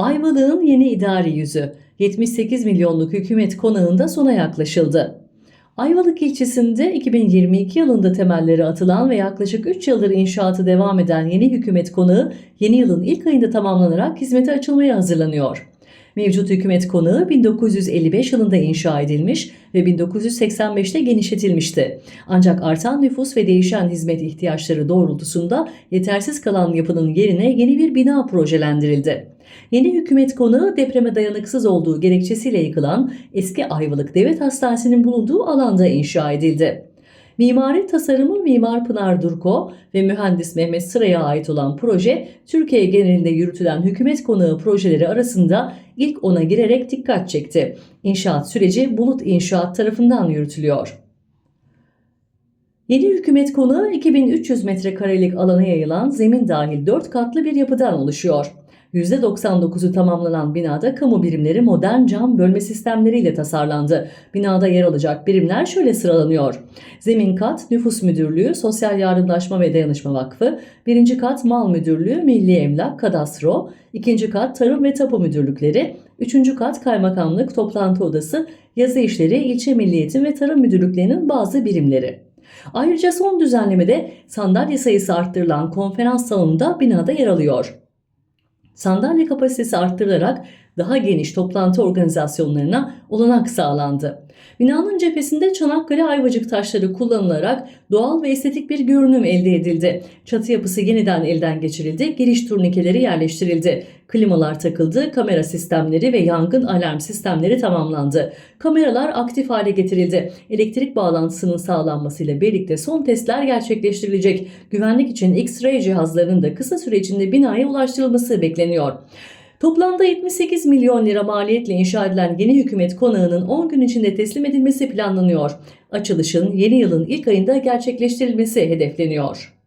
Ayvalık'ın yeni idari yüzü 78 milyonluk hükümet konağında sona yaklaşıldı. Ayvalık ilçesinde 2022 yılında temelleri atılan ve yaklaşık 3 yıldır inşaatı devam eden yeni hükümet konağı yeni yılın ilk ayında tamamlanarak hizmete açılmaya hazırlanıyor. Mevcut hükümet konağı 1955 yılında inşa edilmiş ve 1985'te genişletilmişti. Ancak artan nüfus ve değişen hizmet ihtiyaçları doğrultusunda yetersiz kalan yapının yerine yeni bir bina projelendirildi. Yeni hükümet konağı depreme dayanıksız olduğu gerekçesiyle yıkılan eski Ayvalık Devlet Hastanesi'nin bulunduğu alanda inşa edildi. Mimari tasarımı Mimar Pınar Durko ve mühendis Mehmet Sıra'ya ait olan proje, Türkiye genelinde yürütülen hükümet konağı projeleri arasında ilk ona girerek dikkat çekti. İnşaat süreci Bulut İnşaat tarafından yürütülüyor. Yeni hükümet konağı 2300 metrekarelik alana yayılan zemin dahil 4 katlı bir yapıdan oluşuyor. %99'u tamamlanan binada kamu birimleri modern cam bölme sistemleriyle tasarlandı. Binada yer alacak birimler şöyle sıralanıyor. Zemin kat Nüfus Müdürlüğü, Sosyal Yardımlaşma ve Dayanışma Vakfı, birinci kat Mal Müdürlüğü, Milli Emlak, Kadastro, ikinci kat Tarım ve Tapu Müdürlükleri, üçüncü kat Kaymakamlık, Toplantı Odası, Yazı İşleri, İlçe Milli Eğitim ve Tarım Müdürlüklerinin bazı birimleri. Ayrıca son düzenlemede sandalye sayısı arttırılan konferans salonunda binada yer alıyor. Sandalye kapasitesi arttırılarak daha geniş toplantı organizasyonlarına olanak sağlandı. Binanın cephesinde Çanakkale ayvacık taşları kullanılarak doğal ve estetik bir görünüm elde edildi. Çatı yapısı yeniden elden geçirildi, giriş turnikeleri yerleştirildi. Klimalar takıldı, kamera sistemleri ve yangın alarm sistemleri tamamlandı. Kameralar aktif hale getirildi. Elektrik bağlantısının sağlanmasıyla birlikte son testler gerçekleştirilecek. Güvenlik için X-ray cihazlarının da kısa süre içinde binaya ulaştırılması bekleniyor. Toplamda 78 milyon lira maliyetle inşa edilen yeni hükümet konağının 10 gün içinde teslim edilmesi planlanıyor. Açılışın yeni yılın ilk ayında gerçekleştirilmesi hedefleniyor.